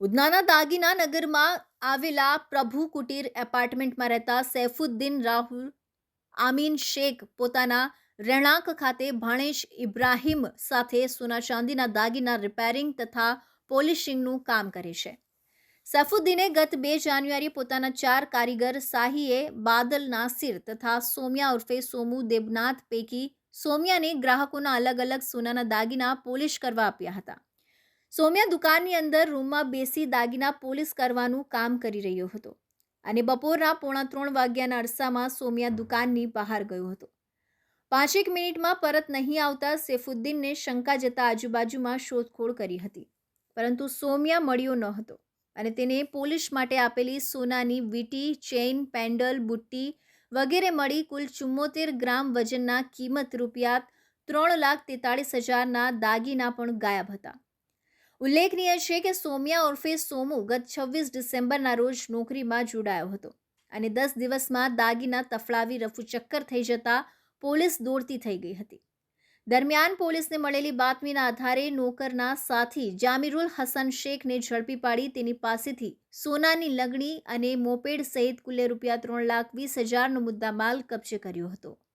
ઉધનાના દાગીના નગરમાં આવેલા પ્રભુ કુટીર એપાર્ટમેન્ટમાં રહેતા સૈફુદ્દીન રાહુલ આમીન શેખ પોતાના રહેણાંક ખાતે ભાણેશ ઇબ્રાહીમ સાથે સોના ચાંદીના દાગીના રિપેરિંગ તથા પોલિશિંગનું કામ કરે છે. સૈફુદ્દીને ગત બે જાન્યુઆરી પોતાના ચાર કારીગર સાહીએ બાદલ નાસિર તથા સોમિયા ઉર્ફે સોમુ દેબનાથ પૈકી સોમિયાને ગ્રાહકોના અલગ અલગ સોનાના દાગીના પોલિશ કરવા આપ્યા હતા. સોમ્યા દુકાનની અંદર રૂમમાં બેસી દાગીના પોલીસ કરવાનું કામ કરી રહ્યો હતો અને બપોરના પોણા ત્રણ વાગ્યાના અરસામાં સૌમ્યા દુકાનની બહાર ગયો હતો. પાંચેક મિનિટમાં પરત નહીં આવતા સૈફુદ્દીનને શંકા જતા આજુબાજુમાં શોધખોળ કરી હતી, પરંતુ સૌમ્યા મળ્યો ન હતો અને તેને પોલીસ માટે આપેલી સોનાની વીટી, ચેઇન, પેન્ડલ, બુટ્ટી વગેરે મળી કુલ ચુમ્મોતેર ગ્રામ વજનના કિંમત રૂપિયા ત્રણ લાખ તેતાળીસ હજારના દાગીના પણ ગાયબ હતા. ઉલ્લેખનીય છે કે સોમિયા ઉર્ફે સોમુ ગત છવ્વીસ ડિસેમ્બરના રોજ નોકરીમાં જોડાયો હતો અને દસ દિવસમાં દાગીના તફડાવી રફુચક્કર થઈ જતા પોલીસ દોડતી થઈ ગઈ હતી. દરમિયાન પોલીસને મળેલી બાતમીના આધારે નોકરના સાથી જામીરુલ હસન શેખને ઝડપી પાડી તેની પાસેથી સોનાની લગણી અને મોપેડ સહિત કુલે રૂપિયા ત્રણ લાખ વીસ હજારનો મુદ્દામાલ કબજે કર્યો હતો.